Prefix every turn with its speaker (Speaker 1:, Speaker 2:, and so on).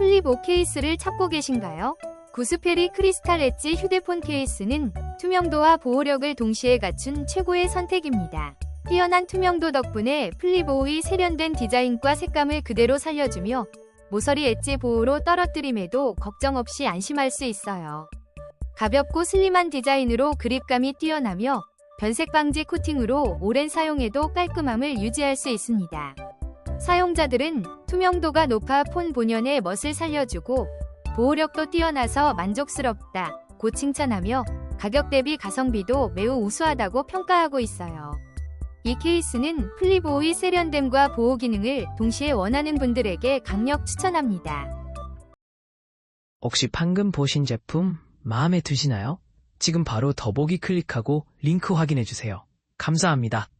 Speaker 1: 플립5 케이스를 찾고 계신가요? 구스페리 크리스탈 엣지 휴대폰 케이스는 투명도와 보호력을 동시에 갖춘 최고의 선택입니다. 뛰어난 투명도 덕분에 플립5의 세련된 디자인과 색감을 그대로 살려주며 모서리 엣지 보호로 떨어뜨림에도 걱정 없이 안심할 수 있어요. 가볍고 슬림한 디자인으로 그립감이 뛰어나며 변색 방지 코팅으로 오랜 사용에도 깔끔함을 유지할 수 있습니다. 사용자들은 투명도가 높아 폰 본연의 멋을 살려주고 보호력도 뛰어나서 만족스럽다 고 칭찬하며 가격 대비 가성비도 매우 우수하다고 평가하고 있어요. 이 케이스는 플립5의 세련됨과 보호 기능을 동시에 원하는 분들에게 강력 추천합니다.
Speaker 2: 혹시 방금 보신 제품 마음에 드시나요? 지금 바로 더보기 클릭하고 링크 확인해주세요. 감사합니다.